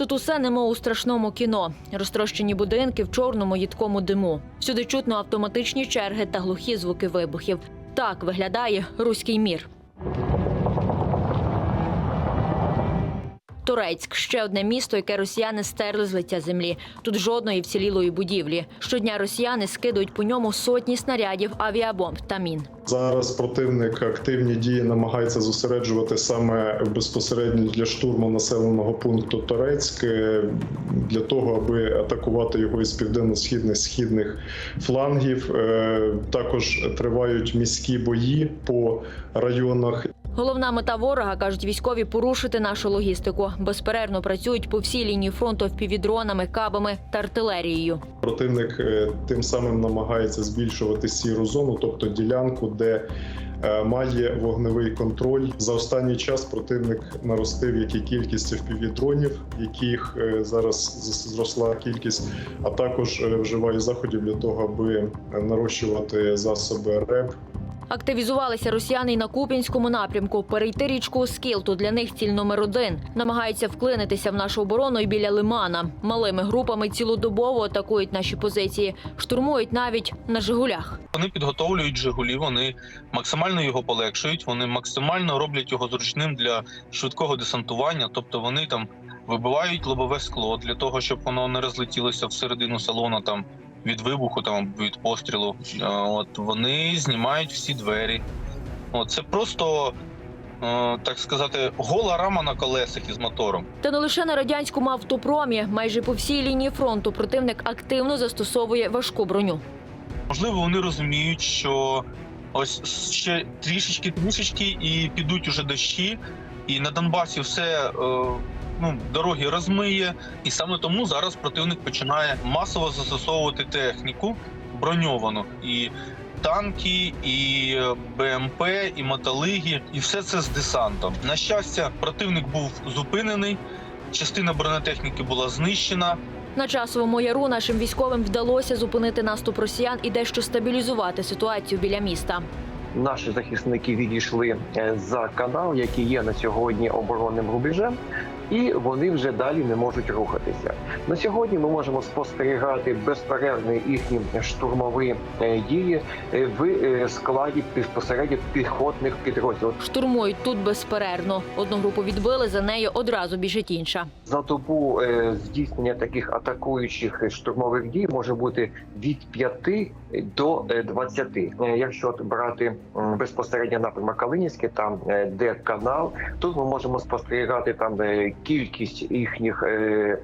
Тут усе немов у страшному кіно. Розтрощені будинки в чорному їдкому диму. Всюди чутно автоматичні черги та глухі звуки вибухів. Так виглядає руський мір. Турецьк ще одне місто, яке росіяни стерли з лиця землі. Тут жодної вцілілої будівлі. Щодня росіяни скидують по ньому сотні снарядів, авіабомб та мін. Зараз противник активні дії намагається зосереджувати саме безпосередньо для штурму населеного пункту Торецьк е, для того, аби атакувати його із південно-східних східних флангів. Е, Також тривають міські бої по районах. Головна мета ворога кажуть військові порушити нашу логістику. Безперервно працюють по всій лінії фронту впівдронами, кабами та артилерією. Противник е, тим самим намагається збільшувати сіру зону, тобто ділянку, де е, має вогневий контроль. За останній час противник наростив як і кількість впівдронів, яких е, зараз зросла кількість, а також вживає заходів для того, аби нарощувати засоби РЕБ Активізувалися росіяни й на Куп'янському напрямку. Перейти річку Оскіл то для них ціль номер один. Намагаються вклинитися в нашу оборону і біля лимана. Малими групами цілодобово атакують наші позиції, штурмують навіть на Жигулях. Вони підготовлюють Жигулі, вони максимально його полегшують, вони максимально роблять його зручним для швидкого десантування. Тобто вони там вибивають лобове скло для того, щоб воно не розлетілося всередину салона там від вибуху, там від пострілу. От вони знімають всі двері. От це просто. е, Так сказати, гола рама на колесах із мотором. Та не лише на радянському автопромі, майже по всій лінії фронту противник активно застосовує важку броню. Можливо, вони розуміють, що ось ще трішечки, трішечки і підуть уже дощі, і на Донбасі все е, ну, дороги розмиє. І саме тому зараз противник починає масово застосовувати техніку броньовану і танки, і е, БМП, і мотолиги, і все це з десантом. На щастя, противник був зупинений. Частина бронетехніки була знищена. На часовому яру нашим військовим вдалося зупинити наступ росіян і дещо стабілізувати ситуацію біля міста. Наші захисники відійшли е, за канал, який є на сьогодні оборонним рубежем, і вони вже далі не можуть рухатися. На сьогодні ми можемо спостерігати безперервні їхні штурмові е, дії е, в е, складі безпосередньо піхотних підрозділів. Штурмують тут безперервно. Одну групу відбили, за нею одразу біжить інша. За добу здійснення таких атакуючих штурмових дій може бути від 5 до е, 20. Е, Якщо брати безпосередньо напрямок Калинівський, там де канал, тут ми можемо спостерігати там кількість їхніх е,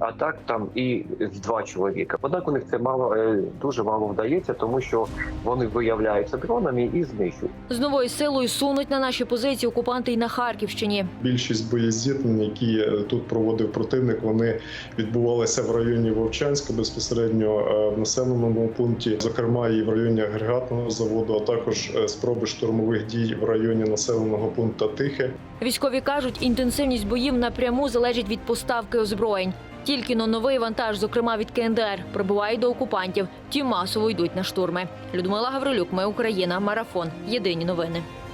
атак. Атак там і з два чоловіка. Однак у них це мало е, дуже мало вдається, тому що вони виявляються дронами і знищують. З новою силою сунуть на наші позиції окупанти й на Харківщині. Більшість боєзіткнень, які е, тут проводив противник, вони відбувалися в районі Вовчанська безпосередньо е, в населеному пункті, зокрема і в районі агрегатного заводу, а також спроби штурмових дій в районі населеного пункту Тихе. Військові кажуть, інтенсивність боїв напряму залежить від поставки озброєнь. Тільки но новий вантаж, зокрема від КНДР, прибуває до окупантів. Ті масово йдуть на штурми. Людмила Гаврилюк, ми Україна, марафон. Єдині новини.